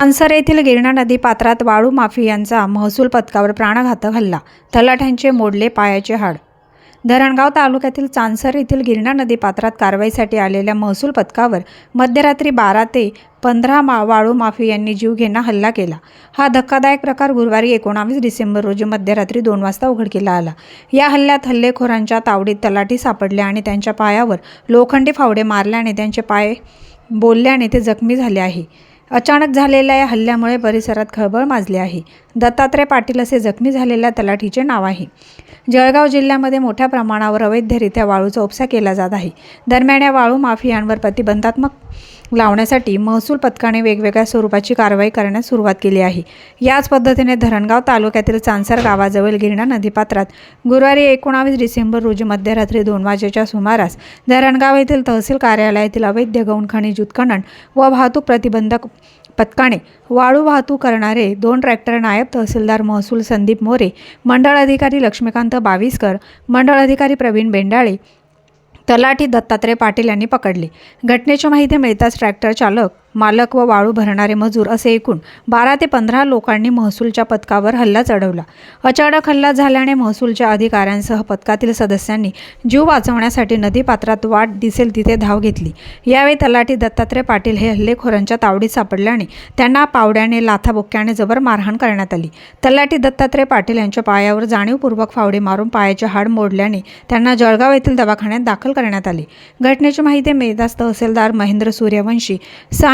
पानसर येथील गिरणा नदी पात्रात वाळू माफियांचा महसूल पथकावर प्राणघातक हल्ला तलाठ्यांचे मोडले पायाचे हाड. धरणगाव तालुक्यातील चांसर येथील गिरणा नदी पात्रात कारवाईसाठी आलेल्या महसूल पथकावर मध्यरात्री बारा ते पंधरा मा वाळू माफियांनी जीवघेणा हल्ला केला. हा धक्कादायक प्रकार गुरुवारी एकोणावीस डिसेंबर रोजी मध्यरात्री दोन वाजता उघडकीला आला. या हल्ल्यात हल्लेखोरांच्या तावडीत तलाठी सापडल्या आणि त्यांच्या पायावर लोखंडी फावडे मारल्याने त्यांचे पाय बोलल्याने ते जखमी झाले आहे. अचानक झालेल्या या हल्ल्यामुळे परिसरात खळबळ माजली आहे. दत्तात्रय पाटील असे जखमी झालेल्या तलाठीचे नाव आहे. जळगाव जिल्ह्यामध्ये मोठ्या प्रमाणावर अवैधरित्या वाळूचा उपसा केला जात आहे. दरम्यान या वाळू माफियांवर प्रतिबंधात्मक लावण्यासाठी महसूल पथकाने वेगवेगळ्या स्वरूपाची कारवाई करण्यास सुरुवात केली आहे. याच पद्धतीने धरणगाव तालुक्यातील चांसर गावाजवळ गिरणा नदीपात्रात गुरुवारी एकोणावीस डिसेंबर रोजी मध्यरात्री दोन वाजेच्या सुमारास धरणगाव येथील तहसील कार्यालयातील अवैध गौण खनिज उत्खनन व वाहतूक प्रतिबंधक पथकाने वाळू वाहतूक करणारे दोन ट्रॅक्टर नायब तहसीलदार महसूल संदीप मोरे मंडळ अधिकारी लक्ष्मीकांत बाविस्कर मंडळ अधिकारी प्रवीण बेंडाळे तलाठी दत्तात्रय पाटील यांनी पकडले. घटनेची माहिती मिळताच ट्रॅक्टर चालक मालक व वाळू भरणारे मजूर असे एकूण बारा ते पंधरा लोकांनी महसूलच्या पथकावर हल्ला चढवला. अचानक हल्ला झाल्याने महसूलच्या अधिकाऱ्यांसह पथकातील सदस्यांनी जीव वाचवण्यासाठी नदीपात्रात वाट दिसेल तिथे धाव घेतली. यावेळी तलाठी दत्तात्रय पाटील हे हल्लेखोरांच्या तावडीत सापडल्याने त्यांना पावड्याने लाथाबुक्क्याने जबर मारहाण करण्यात आली. तलाठी दत्तात्रय पाटील यांच्या पायावर जाणीवपूर्वक फावडे मारून पायाचे हाड मोडल्याने त्यांना जळगाव येथील दवाखान्यात दाखल करण्यात आले. घटनेची माहिती मेदास तहसीलदार महेंद्र सूर्यवंशी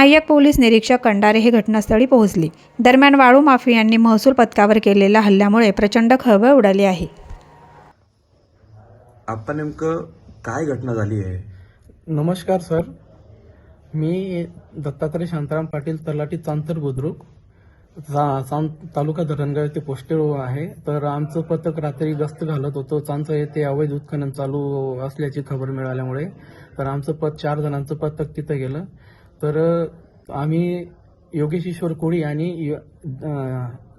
सहाय्यक पोलीस निरीक्षक कंडारे हे घटनास्थळी पोहोचले. दरम्यान वाळू माफियांनी महसूल पथकावर केलेल्या हल्ल्यामुळे प्रचंड खळबळ उडाली आहे. आप्पा नेमकं काय घटना झाली आहे? नमस्कार सर. मी दत्तात्रय शांताराम पाटील तलाठी चांतर बुद्रुक चांद तालुका धरणगाव येथे पोस्टेड आहे. तर आमचं पथक रात्री गस्त घालत होतं. चांचर येथे अवैध उत्खनन चालू असल्याची खबर मिळाल्यामुळे तर आमचं पथ चार जणांचं पथक तिथं गेलं. तर आम्ही योगेश ईश्वर कोळी आणि य-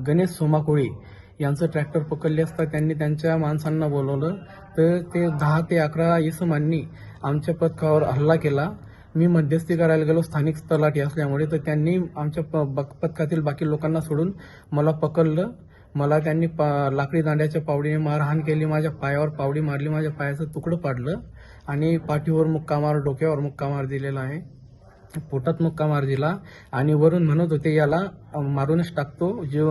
गणेश सोमा कोळी यांचं ट्रॅक्टर पकडले असता त्यांनी त्यांच्या माणसांना बोलवलं. तर ते दहा ते अकरा इसमांनी आमच्या पथकावर हल्ला केला. मी मध्यस्थी करायला गेलो स्थानिक तलाठी असल्यामुळे. तर त्यांनी आमच्या प- पथकातील बाकी लोकांना सोडून मला पकडलं. मला त्यांनी पा- लाकडी दांड्याच्या पावडीने मारहाण केली. माझ्या पायावर पावडी मारली. माझ्या पायाचं तुकडं पाडलं. आणि पाठीवर मुक्कामार डोक्यावर मुक्कामार दिलेला आहे. पोटात मुक्का मार दिला आणि वरून म्हणत होते याला मारूनच टाकतो जीव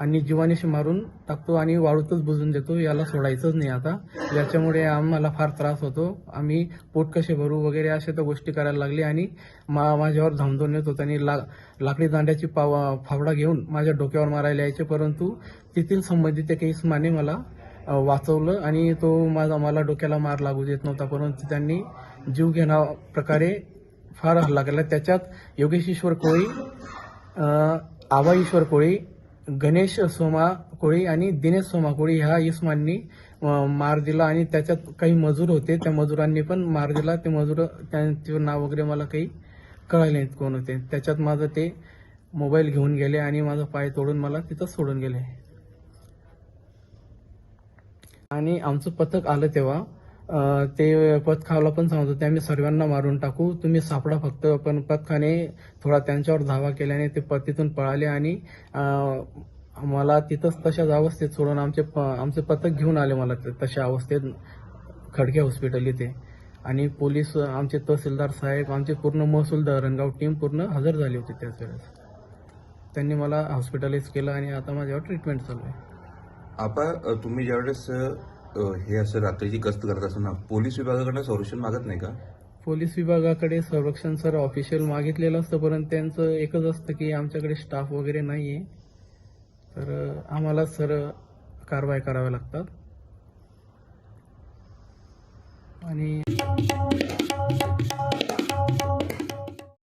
आणि जीवानीशी मारून टाकतो आणि वाळूतच बुजून देतो याला सोडायचंच नाही आता. याच्यामुळे आम्हाला फार त्रास होतो. आम्ही पोट कसे भरू वगैरे अशा त्या गोष्टी करायला लागली आणि मा माझ्यावर धामधून येत होता आणि ला लाकडी दांड्याची पाव फावडा घेऊन माझ्या डोक्यावर मारायला यायचे. परंतु तेथील संबंधित एका इस्माने मला वाचवलं आणि तो माझा मला डोक्याला मार लागू देत नव्हता. परंतु त्यांनी जीव घेणा प्रकारे फार हल्ला केला. त्याच्यात योगेश ईश्वर कोळी अं, आबा ईश्वर कोळी गणेश सोमा कोळी आणि दिनेश सोमा कोळी ह्या इस्मांनी मार दिला आणि त्याच्यात काही मजूर होते. त्या मजुरांनी पण मार दिला. ते मजूर त्यांचे नाव वगैरे मला काही कळाले नाहीत कोण होते. त्याच्यात माझं ते मोबाईल घेऊन गेले आणि माझा पाय तोडून मला तिथं सोडून गेले. आणि आमचं पथक आलं तेव्हा ते पथकाला पण सांगत. होते आम्ही सर्वांना मारून टाकू. तुम्ही सापडा फक्त. पण पथकाने थोडा त्यांच्यावर धावा केल्याने ते प- तिथून पळाले आणि मला तिथंच तशाच अवस्थेत सोडून आमचे प- आमचे पथक घेऊन आले मला तशा अवस्थेत खडके हॉस्पिटल इथे आणि पोलीस आमचे तहसीलदार साहेब आमचे पूर्ण महसूल धरणगाव टीम पूर्ण हजर झाली होती त्याच वेळेस त्यांनी मला हॉस्पिटलाइज केलं आणि आता माझ्यावर ट्रीटमेंट चालू आहे. आपण तुम्ही ज्यावेळेस हे असं रात्रीची गस्त करत असताना पोलीस विभागाकडनं संरक्षण मागत नाही का? पोलीस विभागाकडे संरक्षण सर ऑफिशियल मागितलेलं असतं परंतु त्यांचं एकच असतं की आमच्याकडे स्टाफ वगैरे नाही आहे तर आम्हाला सर कारवाई कराव्या लागतात. आणि